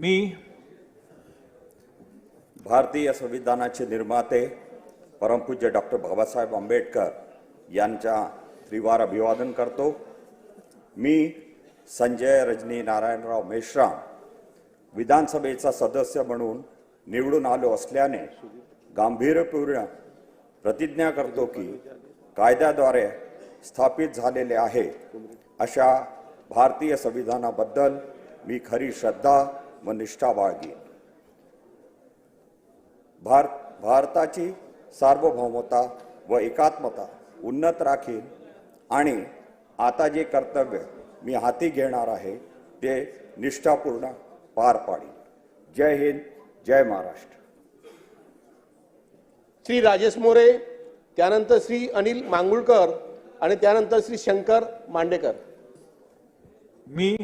मी भारतीय संविधानाचे निर्माते परमपूज्य डॉक्टर बाबासाहेब आंबेडकर यांच्या त्रिवार अभिवादन करतो. मी संजय रजनी नारायणराव मेश्राम विधानसभेचा सदस्य म्हणून निवडून आलो असल्याने गांभीर्यपूर्ण प्रतिज्ञा करतो की कायद्याद्वारे स्थापित झालेले आहे अशा भारतीय संविधानाबद्दल मी खरी श्रद्धा व निष्ठा बाळगीन भार भारताची सार्वभौमता व एकात्मता उन्नत राखीन आणि आता जे कर्तव्य मी हाती घेणार आहे ते निष्ठापूर्ण पार पाडीन. जय हिंद जय महाराष्ट्र. श्री राजेश मोरे त्यानंतर श्री अनिल मांगुळकर आणि त्यानंतर श्री शंकर मांडेकर. मी